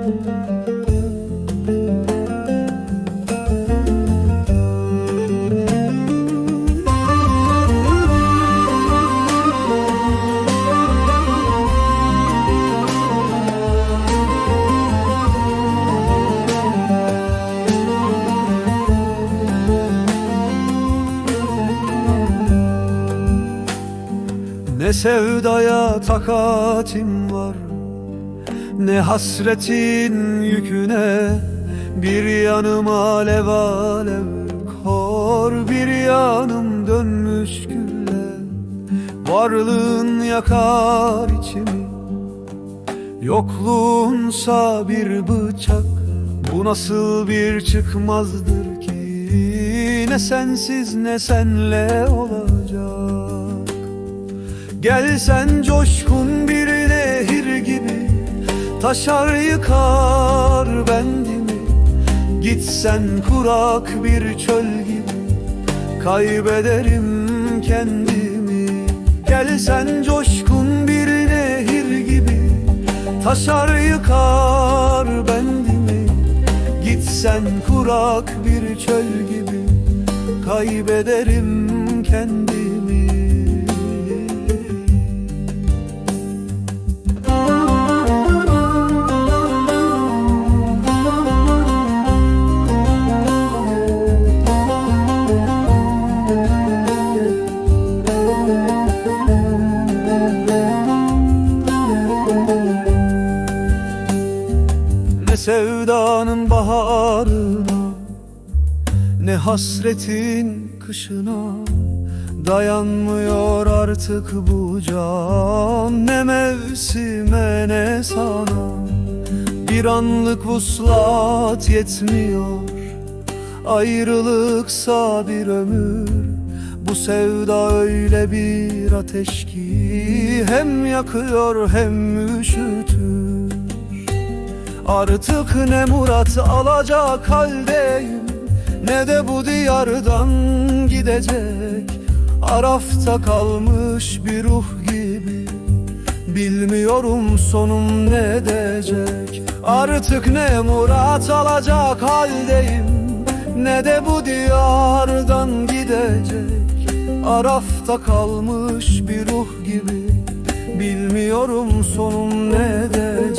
Ne sevdaya takatim var ne hasretin yüküne Bir yanım alev alev kor Bir yanım dönmüş gülle Varlığın yakar içimi Yokluğunsa bir bıçak. Bu nasıl bir çıkmazdır ki? Ne sensiz ne senle olacak. Gelsen coşkun bir Taşar yıkar bendimi. Gitsen kurak bir çöl gibi. Kaybederim kendimi. Gelsen coşkun bir nehir gibi. Taşar yıkar bendimi. Gitsen kurak bir çöl gibi. Kaybederim kendimi sevdanın baharına Ne hasretin kışına Dayanmıyor artık bu can Ne mevsime ne sana. Bir anlık vuslat yetmiyor Ayrılıksa bir ömür. Bu sevda öyle bir ateş ki Hem yakıyor hem üşütür Artık ne murat alacak haldeyim Ne de bu diyardan gidecek. Arafta kalmış bir ruh gibi Bilmiyorum sonum ne edecek. Artık ne murat alacak haldeyim Ne de bu diyardan gidecek. Arafta kalmış bir ruh gibi Bilmiyorum sonum ne edecek